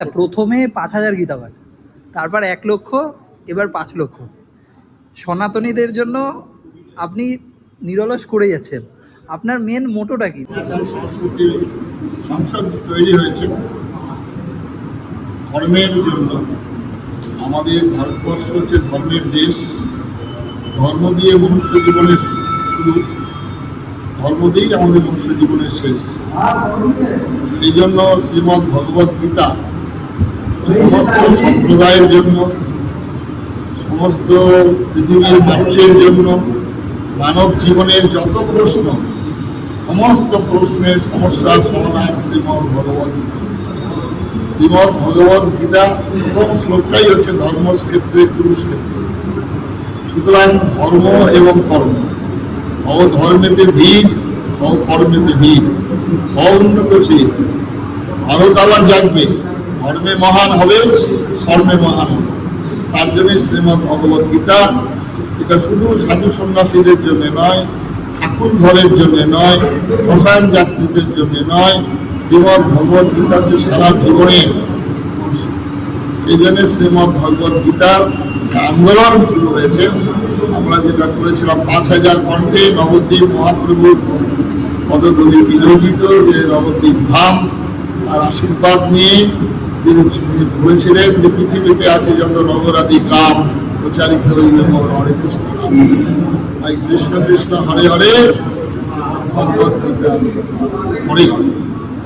প্রথমে পাঁচ হাজার গীতাপাঠ তারপর এক লক্ষ, এবার পাঁচ লক্ষ। সনাতনীদের জন্য আপনি নিরলস করে যাচ্ছেন। আপনার মেন মোটোটা কি? সংসদ তৈরি হয়েছে। ধর্মের জন্য আমাদের ভারতবর্ষ হচ্ছে ধর্মের দেশ। ধর্ম দিয়ে মনুষ্য জীবনের শুরু। ধর্ম দিয়েই আমাদের মনুষ্য জীবনের শেষ। সেই জন্য শ্রীমদ্ ভগবত গীতা সমস্ত সম্প্রদায়ের জন্য, সমস্ত পৃথিবীর মানুষের জন্য, মানব জীবনের যত প্রশ্ন, সমস্ত প্রশ্নের সমস্যার সমাধান শ্রীমদ্ ভগবত শ্রীমদ্ ভগবত গীতা প্রথম শ্লোকটাই হচ্ছে ধর্মক্ষেত্রে, কুরুক্ষেত্রে। সুতরাং ধর্ম এবং কর্ম, হও ধর্মেতে ধীর, হও কর্মেতে বীর, হও উন্নতশীল। ভারত আবার জাগবে। ধর্মে মহান হবে কর্মে মহান হবে তার জন্য শ্রীমদ্ ভগবত গীতা, এটা শুধু সাধু সন্ন্যাসীদের জন্য নয়, ঠাকুর ঘরের জন্য নয়, শ্মশান যাত্রীদের জন্য নয়, শ্রীমদ্ ভগবত গীতা হচ্ছে সারা জীবনে সেই জন্য শ্রীমদ্ ভগবত গীতার আন্দোলন শুরু হয়েছে। আমরা যেটা করেছিলাম, পাঁচ হাজার কণ্ঠে নবদ্বীপ মহাপ্রভুর পদধূলি বিরোধিত যে নবদ্বীপ ধাম, তার আশীর্বাদ নিয়ে তিনি বলেছিলেন যে পৃথিবীতে আছে যত নগরাদি গ্রাম, প্রচারিত হইবে মোর হরে কৃষ্ণ। তাই কৃষ্ণ কৃষ্ণ, হরে হরে। ভগবত গীতা। হরে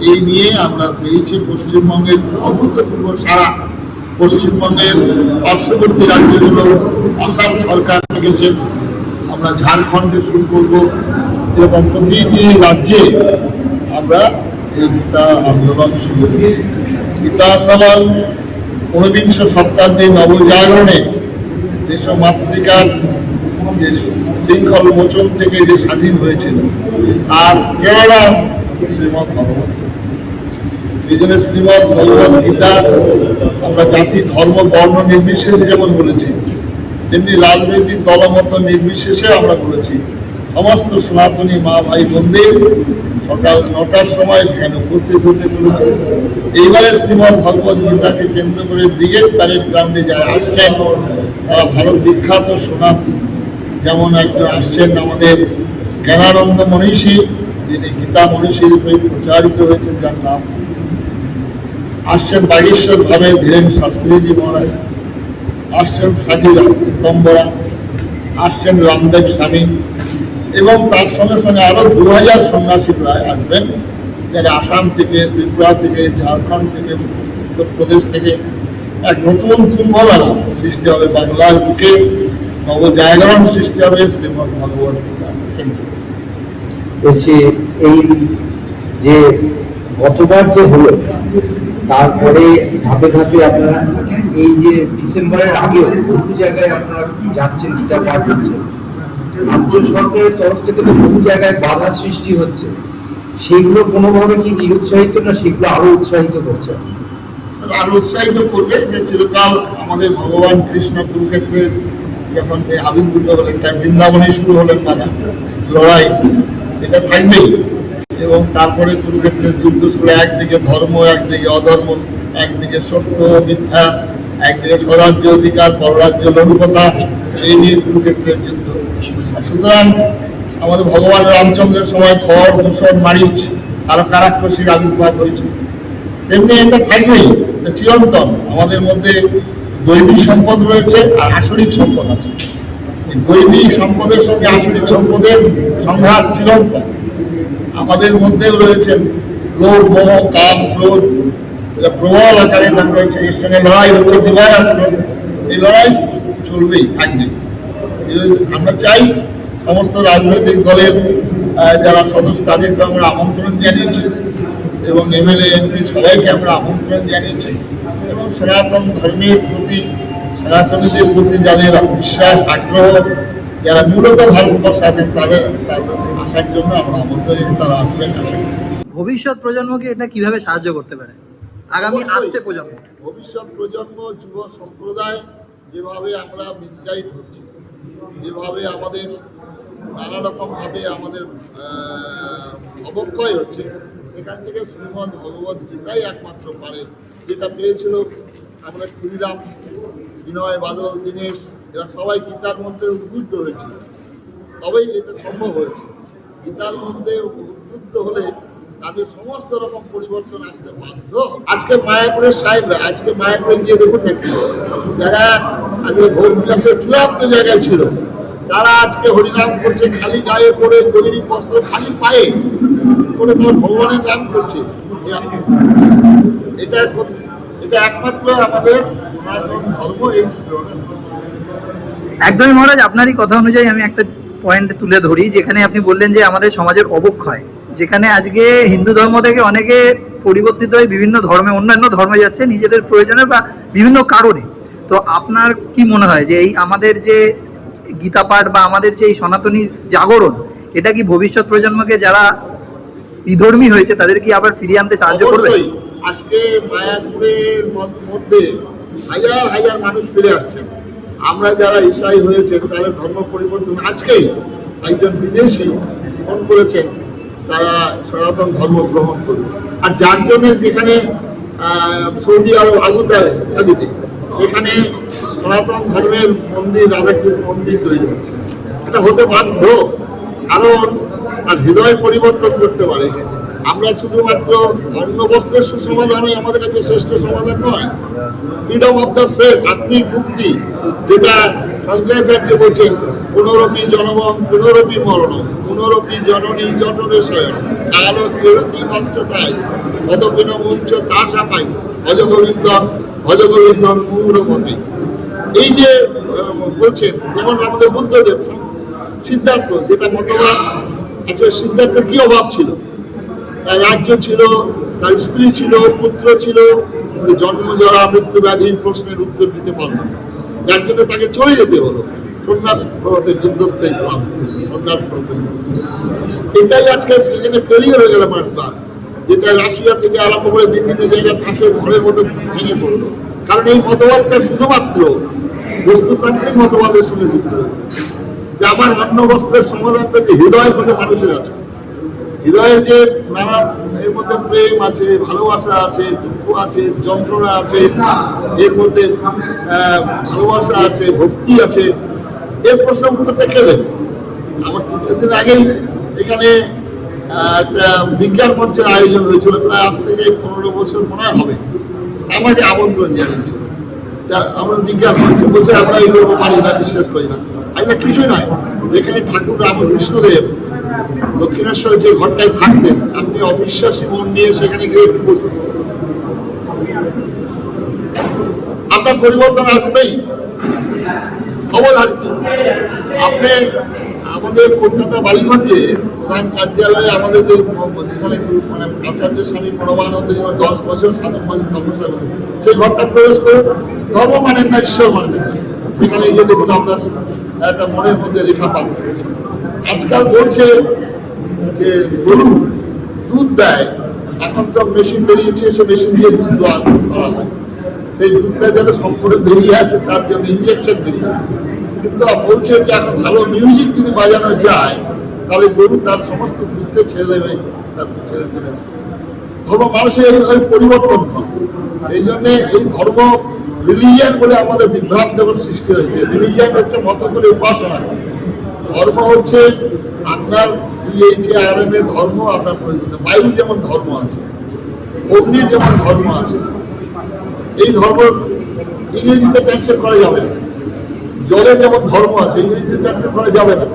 এই নিয়ে আমরা পেয়েছি পশ্চিমবঙ্গের অভূতপূর্ব সারা। পশ্চিমবঙ্গের পার্শ্ববর্তী রাজ্যগুলো, আসাম সরকার থেকেছে। আমরা ঝাড়খণ্ডে শুরু করব। এরকম প্রতিটি রাজ্যে আমরা এই গীতা আন্দোলন শুরু করেছি। গীতা আন্দোলন ঊনবিংশ শতাব্দীর নবজাগরণে যেসব মাতৃকার যে শৃঙ্খল মোচন থেকে যে স্বাধীন হয়েছিল, তার প্রেরণা শ্রীমৎ ভগবত সেই জন্য শ্রীমৎ ভগবত গীতা আমরা জাতি, ধর্ম, বর্ণ নির্বিশেষে যেমন বলেছি, তেমনি রাজনৈতিক দলমত নির্বিশেষে আমরা বলেছি, সমস্ত সনাতনী মা ভাই বোনদের সকাল নটার সময় সেখানে উপস্থিত হতে বলেছে এইবারে শ্রীমৎ ভগবত গীতাকে কেন্দ্র করে ব্রিগেড প্যারেড গ্রাউন্ডে যারা আসছেন, তারা ভারত বিখ্যাত সোনাত যেমন একজন আসছেন আমাদের জ্ঞানানন্দ মনীষী, যিনি গীতা মনীষী রূপে প্রচারিত হয়েছেন, যার নাম আসছেন বাগেশ্বর ধামের ধীরেন শাস্ত্রীজি মহারাজ, আসছেন সাথী স্তম্বরা আসছেন রামদেব স্বামী, এবং তার সঙ্গে সঙ্গে আরও দু হাজার সন্ন্যাসী প্রায় আসবেন। যারা আসাম থেকে, ত্রিপুরা থেকে, ঝাড়খণ্ড থেকে, উত্তরপ্রদেশ থেকে এক নতুন কুম্ভ মেলা সৃষ্টি হবে বাংলার বুকে। নবজাগরণ সৃষ্টি হবে শ্রীমদ ভগবত গীতা বলছি, এই যে গতবার যে হলো, তারপরে ধাপে ধাপে আপনারা এই যে ডিসেম্বরের আগেও বহু জায়গায় আপনারা যাচ্ছেন, গীতা পাঠ হচ্ছে। রাজ্য সরকারের তরফ থেকে তো বহু জায়গায় বাধা সৃষ্টি হচ্ছে। সেগুলো কোনোভাবে কি নিরুৎসাহিত না সেগুলো আরও উৎসাহিত করছে? আরও উৎসাহিত করবে যে চিরকাল আমাদের ভগবান কৃষ্ণ কুরুক্ষেত্রে যখন আবির্ভূত হলেন তাই বৃন্দাবনে শুরু হলেন বাধা লড়াই, এটা থাকবেই। এবং তারপরে কুরুক্ষেত্রের যুদ্ধ শুরু একদিকে ধর্ম, একদিকে অধর্ম, একদিকে সত্য, মিথ্যা, একদিকে স্বরাজ্য অধিকার, পররাজ্য লঘুকতা এই নিয়ে কুরুক্ষেত্রের যুদ্ধ সুতরাং আমাদের ভগবান রামচন্দ্রের সময় খড় দূষণ মারিচ, আরও কারাক্ষসীর আবির্ভাব হয়েছে। তেমনি এটা থাকবেই চিরন্তন। আমাদের মধ্যে দৈবিক সম্পদ রয়েছে আর আসরিক সম্পদ আছে। দৈবিক সম্পদের সঙ্গে আসরিক সম্পদের সংঘাত চিরন্তন। আমাদের মধ্যেও রয়েছেন লোভ মোহ কাম ক্রোধ। এটা প্রবল আকারে তার রয়েছে। এর সঙ্গে লড়াই হচ্ছে দিবারাত্র এই লড়াই চলবেই থাকবে আমরা চাই সমস্ত রাজনৈতিক দলের যারা সদস্য তাদেরকে আমরা আমন্ত্রণ জানিয়েছি এবং এমএলএ এমপি সবাইকে আমরা আমন্ত্রণ জানিয়েছি এবং সনাতন ধর্মের প্রতি সনাতনীদের প্রতি যাদের বিশ্বাস আগ্রহ যারা মূলত ভারতবর্ষে আছেন তাদের তাদের আসার জন্য আমরা আমন্ত্রণ জানিয়েছি তারা আসবেন করি। ভবিষ্যৎ প্রজন্মকে এটা কীভাবে সাহায্য করতে পারে আগামী। আসছে প্রজন্ম ভবিষ্যৎ প্রজন্ম যুব সম্প্রদায় যেভাবে আমরা মিসগাইড হচ্ছি যেভাবে আমাদের নানা রকমভাবে আমাদের অবক্ষয় হচ্ছে। সেখান থেকে শ্রীমদ ভগবত গীতাই একমাত্র পারে। যেটা পেয়েছিল আমরা ক্ষুদিরাম, বিনয়, বাদল, দীনেশ, এরা সবাই গীতার মধ্যে উদ্বুদ্ধ হয়েছিল। তবেই এটা সম্ভব হয়েছে। গীতার মধ্যে উদ্বুদ্ধ হলে তাদের সমস্ত রকম পরিবর্তন আসতে বাধ্য। আজকে মায়াপুরের সাহেবরা, আজকে মায়াপুরে গিয়ে দেখুন নাকি, যারা আজকে ভোট বিলাসের চূড়ান্ত জায়গায় ছিল তারা আজকে হরিনাম করছে খালি গায়ে পরে গৈরি বস্ত্র খালি পায়ে করে তারা ভগবানের নাম করছে। এটা এটা একমাত্র আমাদের সনাতন ধর্ম, এই একদমই মহারাজ, আপনারই কথা অনুযায়ী আমি একটা পয়েন্ট তুলে ধরি, যেখানে আপনি বললেন যে আমাদের সমাজের অবক্ষয়। যেখানে আজকে হিন্দু ধর্ম থেকে অনেকে পরিবর্তিত হয়ে বিভিন্ন ধর্মে, অন্যান্য ধর্মে যাচ্ছে, নিজেদের প্রয়োজনে বা বিভিন্ন কারণে। তো আপনার কি মনে হয় যে এই আমাদের যে গীতা পাঠ বা আমাদের যে এই সনাতনী জাগরণ, এটা কি ভবিষ্যৎ প্রজন্মকে যারা বিধর্মী হয়েছে, তাদের কি আবার ফিরিয়ে আনতে সাহায্য করবে? আজকে মায়াপুরের মধ্যে হাজার হাজার মানুষ ফিরে আসছেন। আমরা যারা ঈসাই হয়েছেন তাদের ধর্ম পরিবর্তন আজকেই একজন বিদেশি ফোন করেছেন, তারা সনাতন ধর্ম গ্রহণ করবে আর যার জন্য যেখানে সৌদি আরব আবুধাবিতে সেখানে সনাতন ধর্মের মন্দির রাধাকৃষ্ণ মন্দির তৈরি হচ্ছে। এটা হতে বাধ্য, কারণ তার হৃদয় পরিবর্তন করতে পারে। আমরা শুধুমাত্র অন্ন বস্ত্রের সুসমাধানই আমাদের কাছে শ্রেষ্ঠ সমাধান নয় ফ্রিডম অফ দ্য সেফ আত্মিক মুক্তি, যেটা শঙ্করাচার্য বলছেন, পুনরপি জনমন, পুনরপি মরণ পুনরপি জননী জটরে শয়ন কালো কেরতি পঞ্চতায় পদপিন মঞ্চ তাসা পাই ভজগোবিন্দন ভজগোবিন্দন মুরমতি এই যে বলছেন, যেমন আমাদের বুদ্ধদেব সিদ্ধার্থ, যেটা মতবাদ আচ্ছা সিদ্ধার্থের কি অভাব ছিল? তার রাজ্য ছিল, তার স্ত্রী ছিল, পুত্র ছিল, কিন্তু জন্ম, জরা, মৃত্যু ব্যাধীর প্রশ্নের উত্তর দিতে পারল না। যার জন্য তাকে চলে যেতে হলো। সন্ন্যাস প্রভাতে যুদ্ধতে সন্ন্যাস প্রভাতে এটাই আজকে এখানে ফেলিয়ার হয়ে গেল মার্চবাদ যেটা রাশিয়া থেকে আরম্ভ করে বিভিন্ন জায়গায় ধাসের ঘরের মতো ভেঙে পড়ল। কারণ এই মতবাদটা শুধুমাত্র বস্তুতান্ত্রিক মতবাদের সঙ্গে যুক্ত রয়েছে। যে আমার অন্ন বস্ত্রের সমাধানটা যে হৃদয় বলে মানুষের আছে। হৃদয়ের যে নানা, এর মধ্যে প্রেম আছে, ভালোবাসা আছে, দুঃখ আছে, যন্ত্রণা আছে, এর মধ্যে ভালোবাসা আছে, ভক্তি আছে, এর প্রশ্ন উত্তরটা কে দেবে? আমার কিছুদিন আগেই এখানে একটা বিজ্ঞান মঞ্চের আয়োজন হয়েছিল, প্রায় আজ থেকে পনেরো বছর মনে হবে। আমাকে আমন্ত্রণ জানিয়েছিল। আমরা বিজ্ঞান মঞ্চ বলছে, আমরা এই পারি না, বিশ্বাস করি না। আমি না? কিছুই নয়। যেখানে ঠাকুর রামকৃষ্ণদেব দক্ষিণেশ্বরে যে ঘরটায় থাকতেন, আপনি অবিশ্বাসী মন নিয়ে সেখানে গিয়ে একটু বসুন। আপনার পরিবর্তন আসবেই। অবধারিত। আপনি আমাদের কলকাতা বালিগঞ্জে প্রধান কার্যালয়ে আমাদের যে যেখানে মানে আচার্য স্বামী প্রণবানন্দ দশ বছর সাধন মাঝে তপস্যা করেন, সেই ঘরটা প্রবেশ করে ধর্ম মানেন না, ঈশ্বর মানবেন না। সেখানে গিয়ে দেখুন আপনার একটা মনের মধ্যে রেখা পাঠ করেছে আজকাল বলছে যে গরু দুধ দেয়, এখন তো মেশিন বেরিয়েছে, সে মেশিন দিয়ে দুধ দেওয়া করা হয়। সেই দুধটা যেন সম্পূর্ণ বেরিয়ে আসে, তার জন্য ইঞ্জেকশন বেরিয়েছে। কিন্তু বলছে যে ভালো মিউজিক যদি বাজানো যায়, তাহলে গরু তার সমস্ত দুধকে ছেড়ে দেবে, তার ছেড়ে দেবে। ধর্ম মানুষের এইভাবে পরিবর্তন করে। সেই জন্য এই ধর্ম রিলিজিয়ান বলে আমাদের দেবর সৃষ্টি হয়েছে। রিলিজিয়ান হচ্ছে মতো করে উপাসনা। ধর্ম হচ্ছে আপনার ডিএইচএ আর এম এ ধর্ম আপনার প্রয়োজন বাইবেল যেমন ধর্ম আছে, অগ্নির যেমন ধর্ম আছে, এই ধর্ম ইংরেজিতে ট্রান্সলেট করা যাবে না। জলের যেমন ধর্ম আছে ইংরেজিতে ট্রান্সলেট করা যাবে না।